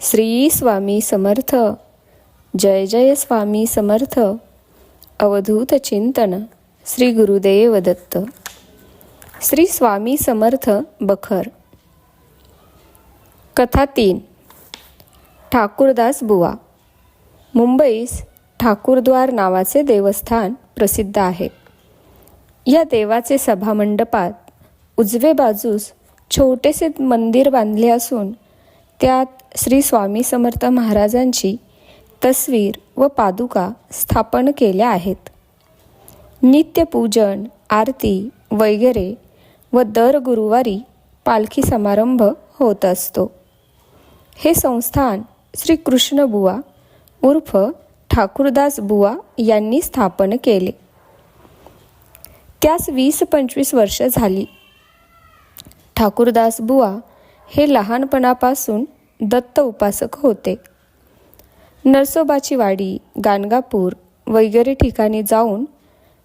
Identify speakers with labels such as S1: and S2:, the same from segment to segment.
S1: श्री स्वामी समर्थ. जय जय स्वामी समर्थ. अवधूत चिंतन श्री गुरुदेव दत्त. श्री स्वामी समर्थ बखर. कथा तीन. ठाकूरदास बुवा. मुंबईस ठाकूरद्वार नावाचे देवस्थान प्रसिद्ध आहे. या देवाचे सभामंडपात उजवे बाजूस छोटेसे मंदिर बांधले असून त्यात श्री स्वामी समर्थ महाराजांची तस्वीर व पादुका स्थापन केल्या आहेत. नित्यपूजन आरती वगैरे व दर गुरुवारी पालखी समारंभ होत असतो. हे संस्थान श्री कृष्णबुवा उर्फ ठाकूरदास बुवा यांनी स्थापन केले. त्यास वीस पंचवीस वर्ष झाली. ठाकूरदास बुवा हे लहानपणापासून दत्त उपासक होते. नरसोबाची वाडी गाणगापूर वगैरे ठिकाणी जाऊन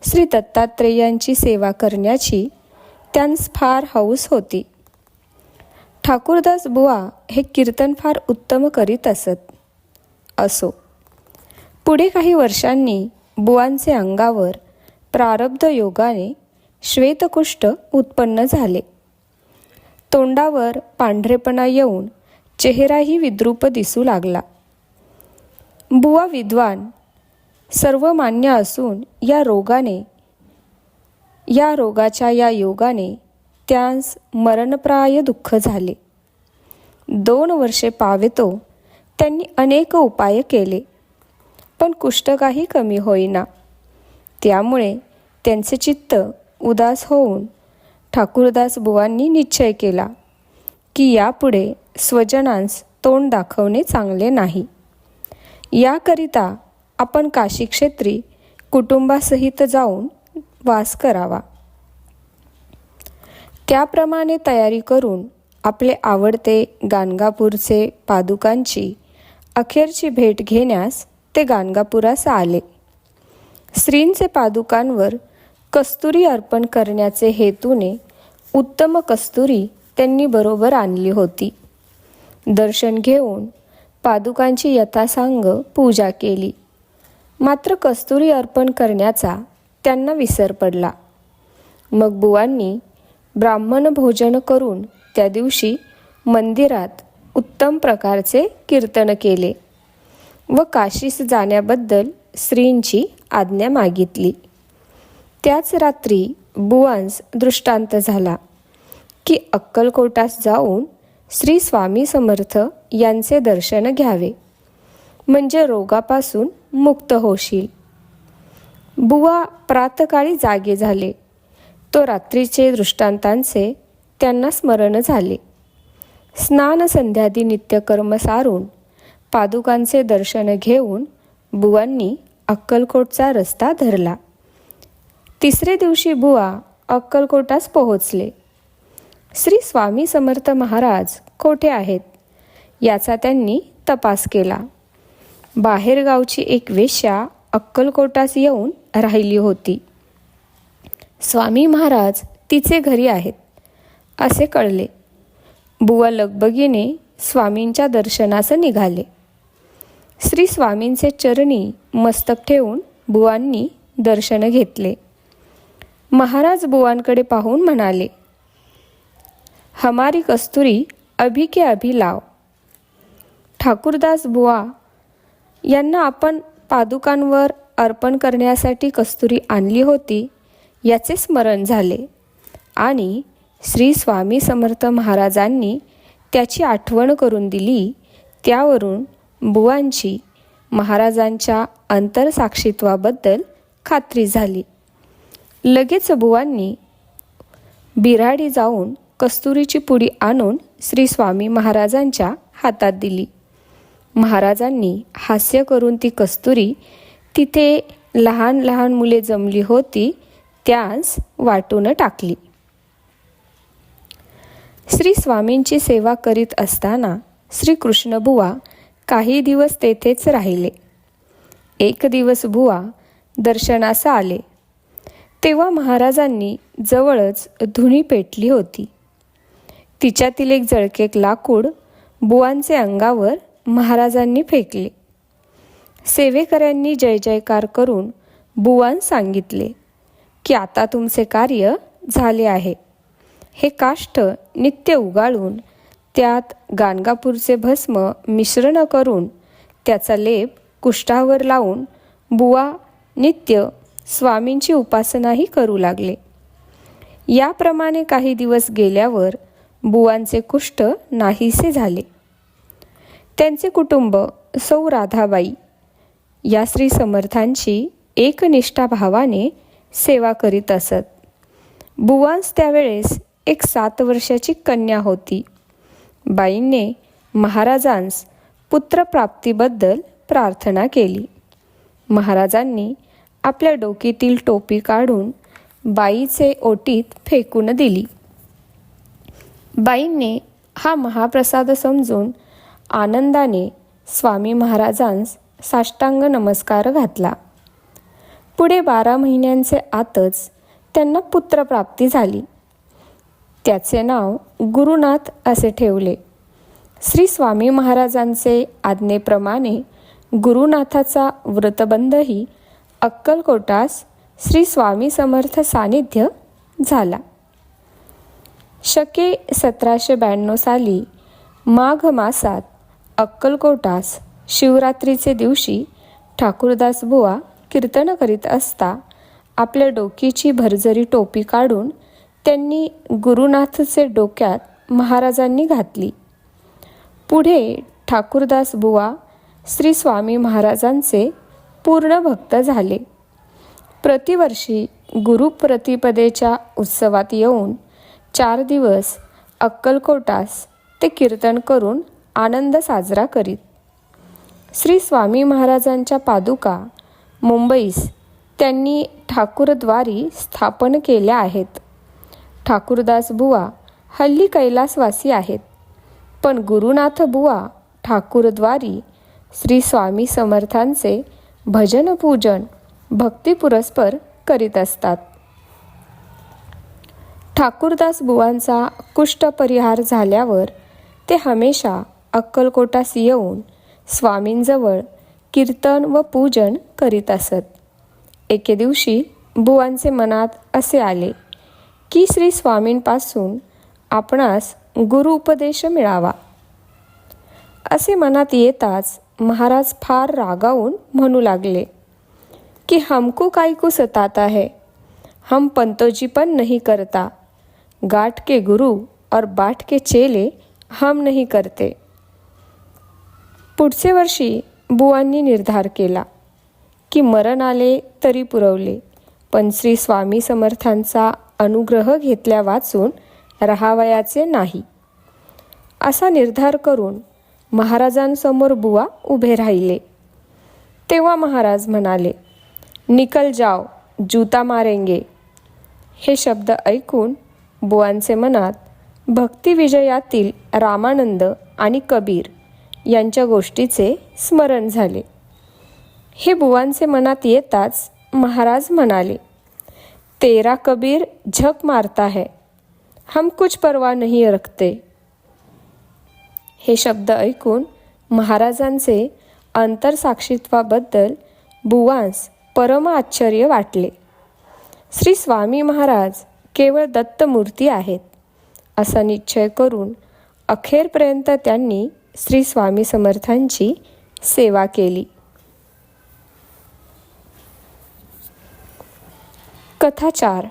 S1: श्री दत्तात्रेयांची सेवा करण्याची त्यांस फार हौस होती. ठाकूरदास बुवा हे कीर्तन फार उत्तम करीत असत. असो. पुढे काही वर्षांनी बुवांचे अंगावर प्रारब्ध योगाने श्वेतकुष्ठ उत्पन्न झाले. तोंडावर पांढरेपणा येऊन चेहराही विद्रूप दिसू लागला. बुवा विद्वान सर्व मान्य असून या रोगाने या रोगाच्या या योगाने त्यांस मरणप्राय दुःख झाले. दोन वर्षे पावेतो त्यांनी अनेक उपाय केले पण कुष्ठ काही कमी होईना. त्यामुळे त्यांचे चित्त उदास होऊन ठाकूरदास बुवांनी निश्चय केला की यापुढे स्वजनांस तोंड दाखवणे चांगले नाही. याकरिता आपण काशी क्षेत्री कुटुंबासहित जाऊन वास करावा. त्याप्रमाणे तयारी करून आपले आवडते गाणगापूरचे पादुकांची अखेरची भेट घेण्यास ते गाणगापुरास आले. स्त्रींचे पादुकांवर कस्तुरी अर्पण करण्याचे हेतूने उत्तम कस्तुरी त्यांनी बरोबर आणली होती. दर्शन घेऊन पादुकांची यथासांग पूजा केली. मात्र कस्तुरी अर्पण करण्याचा त्यांना विसर पडला. मग बुवांनी ब्राह्मण भोजन करून त्या दिवशी मंदिरात उत्तम प्रकारचे कीर्तन केले व काशीस जाण्याबद्दल श्रींची आज्ञा मागितली. त्याच रात्री बुवांस दृष्टांत झाला की अक्कलकोटास जाऊन श्री स्वामी समर्थ यांचे दर्शन घ्यावे. म्हणजे रोगापासून मुक्त होशील. बुवा प्रातकाळी जागे झाले. तो रात्रीचे दृष्टांतांचे त्यांना स्मरण झाले. स्नान संध्यादी नित्यकर्म सारून पादुकांचे दर्शन घेऊन बुवांनी अक्कलकोटचा रस्ता धरला. तिसरे दिवशी बुवा अक्कलकोटास पोहोचले. श्री स्वामी समर्थ महाराज कोठे आहेत? याचा त्यांनी तपास केला. बाहेरगावची एक वेश्या अक्कलकोटास येऊन राहिली होती. स्वामी महाराज तिचे घरी आहेत असे कळले. बुवा लगबगीने स्वामींच्या दर्शनास निघाले. श्री स्वामींचे चरणी मस्तक ठेवून बुवांनी दर्शन घेतले. महाराज बुवांकडे पाहून म्हणाले हमारी कस्तुरी अभी के अभी लाव ठाकूरदास बुवा यांना आपण पादुकांवर अर्पण करण्यासाठी कस्तुरी आणली होती याचे स्मरण झाले. आणि श्री स्वामी समर्थ महाराजांनी त्याची आठवण करून दिली त्यावरून बुवांची महाराजांच्या अंतरसाक्षित्वाबद्दल खात्री झाली. लगेच बुवांनी बिराडी जाऊन कस्तुरीची पुडी आणून श्री स्वामी महाराजांच्या हातात दिली. महाराजांनी हास्य करून ती कस्तुरी तिथे लहान लहान मुले जमली होती त्यास वाटून टाकली. श्री स्वामींची सेवा करीत असताना श्री कृष्णबुवा काही दिवस तेथेच राहिले. एक दिवस बुवा दर्शनास आले. तेव्हा महाराजांनी जवळच धुणी पेटली होती. तिच्यातील एक जळकेक लाकूड बुवांचे अंगावर महाराजांनी फेकले. सेवेकऱ्यांनी जय जयकार करून बुवान सांगितले की आता तुमचे कार्य झाले आहे. हे काष्ठ नित्य उगाळून त्यात गाणगापूरचे भस्म मिश्रण करून त्याचा लेप कुष्ठावर लावून बुवा नित्य स्वामींची उपासनाही करू लागले. याप्रमाणे काही दिवस गेल्यावर बुवांचे कुष्ठ नाहीसे झाले. त्यांचे कुटुंब सौ राधाबाई या श्री समर्थांची एकनिष्ठा भावाने सेवा करीत असत. बुवांस त्यावेळेस एक सात वर्षाची कन्या होती. बाईंने महाराजांस पुत्रप्राप्तीबद्दल प्रार्थना केली. महाराजांनी आपल्या डोकीतील टोपी काढून बाईचे ओटीत फेकून दिली. बाईंनी हा महाप्रसाद समजून आनंदाने स्वामी महाराजांस साष्टांग नमस्कार घातला. पुढे बारा महिन्यांचे आतच त्यांना पुत्रप्राप्ती झाली. त्याचे नाव गुरुनाथ असे ठेवले. श्री स्वामी महाराजांचे आज्ञेप्रमाणे गुरुनाथाचा व्रतबंधही अक्कलकोटास श्री स्वामी समर्थ सानिध्य झाला. शके सतराशे ब्याण्णव साली माघ मासात अक्कलकोटास शिवरात्रीचे दिवशी ठाकूरदास बुवा कीर्तन करीत असता आपल्या डोकीची भरजरी टोपी काढून त्यांनी गुरुनाथचे डोक्यात महाराजांनी घातली. पुढे ठाकूरदास बुवा श्री स्वामी महाराजांचे पूर्ण भक्त झाले. प्रतिवर्षी गुरुप्रतिपदेच्या उत्सवात येऊन चार दिवस अक्कलकोटास ते कीर्तन करून आनंद साजरा करीत. श्री स्वामी महाराजांच्या पादुका मुंबईस त्यांनी ठाकूरद्वारी स्थापन केल्या आहेत. ठाकूरदास बुवा हल्ली कैलासवासी आहेत. पण गुरुनाथ बुवा ठाकूरद्वारी श्री स्वामी समर्थांचे भजन पूजन भक्तिपुरस्पर करीत असतात. ठाकूरदास बुवांचा कुष्ठपरिहार झाल्यावर ते हमेशा अक्कलकोटास येऊन स्वामींजवळ कीर्तन व पूजन करीत असत. एके दिवशी बुवांचे मनात असे आले की श्री स्वामींपासून आपणास गुरु उपदेश मिळावा. असे मनात येताच महाराज फार रागावून म्हणू लागले की हमको काय सतात आहे. हम पंतोजी पण नहीं करता. गाठ के गुरु और बाट के चेले हम नहीं करते। पुढचे वर्षी बुवांनी निर्धार केला की मरण आले तरी पुरवले पण श्री स्वामी समर्थांचा अनुग्रह घेतल्या वाचून राहावयाचे नाही. असा निर्धार करून महाराजांसमोर बुवा उभे राहिले. तेव्हा महाराज म्हणाले निकल जाओ जूता मारेंगे. हे शब्द ऐकून बुवांचे मनात भक्तिविजयातील रामानंद आणि कबीर यांच्या गोष्टीचे स्मरण झाले. हे बुवांचे मनात येताच महाराज म्हणाले तेरा कबीर झक मारता है हम कुछ परवा नहीं रखते. हे शब्द ऐकून महाराजांचे अंतरसाक्षित्वाबद्दल बुवांस परम आश्चर्य वाटले. श्री स्वामी महाराज केवळ दत्तमूर्ती आहेत. असा निश्चय करून अखेरपर्यंत त्यांनी श्री स्वामी समर्थांची सेवा केली. कथाचार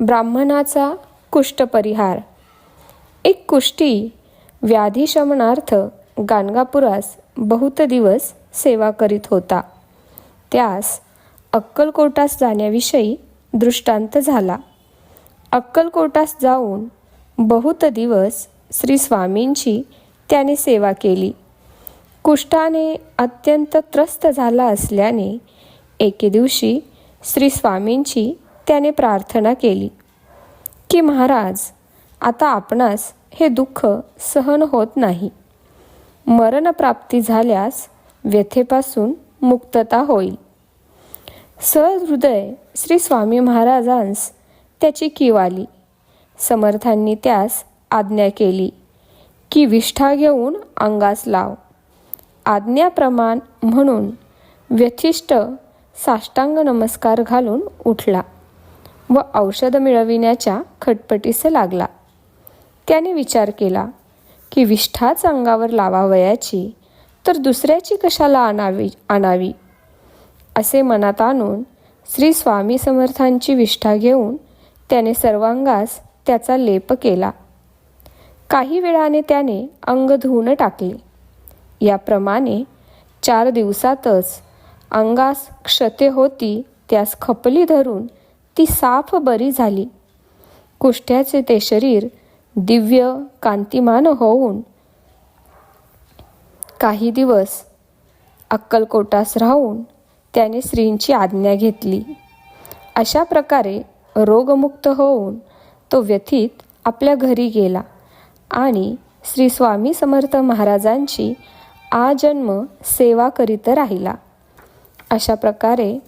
S1: ब्राह्मणाचा कुष्ठपरिहार. एक कुष्टी व्याधिशमनार्थ गाणगापुरास बहुत दिवस सेवा करीत होता. त्यास अक्कलकोटास जाण्याविषयी दृष्टांत झाला. अक्कलकोटास जाऊन बहुत दिवस श्री स्वामींची त्याने सेवा केली. कुष्ठाने अत्यंत त्रस्त झाला असल्याने एके दिवशी श्री स्वामींची त्याने प्रार्थना केली की महाराज आता आपणास हे दुःख सहन होत नाही. मरणप्राप्ती झाल्यास व्यथेपासून मुक्तता होईल. सहृदय श्री स्वामी महाराजांस त्याची कीव आली. समर्थांनी त्यास आज्ञा केली की विष्ठा घेऊन अंगास लाव. आज्ञाप्रमाण म्हणून व्यथिष्ट साष्टांग नमस्कार घालून उठला व औषध मिळविण्याच्या खटपटीस लागला. त्याने विचार केला की विष्ठाच अंगावर लावावयाची तर दुसऱ्याची कशाला आणावी आणावी? असे मनात आणून श्री स्वामी समर्थांची विष्ठा घेऊन त्याने सर्वांगास त्याचा लेप केला. काही वेळाने त्याने अंग धुवून टाकले. याप्रमाणे चार दिवसातच अंगास क्षते होती त्यास खपली धरून ती साफ बरी झाली. कुष्ठ्याचे ते शरीर दिव्य कांतिमान होऊन काही दिवस अक्कलकोटास राहून त्याने श्रींची आज्ञा घेतली. अशा प्रकारे रोगमुक्त होऊन तो व्यथित आपल्या घरी गेला आणि श्री स्वामी समर्थ महाराजांची आजन्म सेवा करीत राहिला. अशा प्रकारे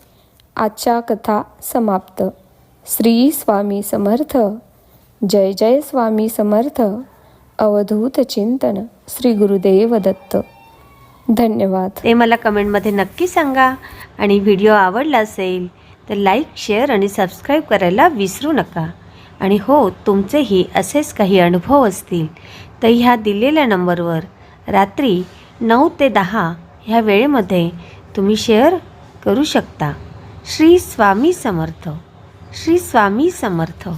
S1: आजच्या कथा समाप्त. श्री स्वामी समर्थ. जय जय स्वामी समर्थ. अवधूत चिंतन श्री गुरुदेव दत्त. धन्यवाद.
S2: ते मला कमेंटमध्ये नक्की सांगा आणि व्हिडिओ आवडला असेल तर लाईक शेअर आणि सबस्क्राईब करायला विसरू नका. आणि हो तुमचेही असेच काही अनुभव असतील तर ह्या दिलेल्या नंबरवर रात्री नऊ ते दहा ह्या वेळेमध्ये तुम्ही शेअर करू शकता. श्री स्वामी समर्थ. श्री स्वामी समर्थ.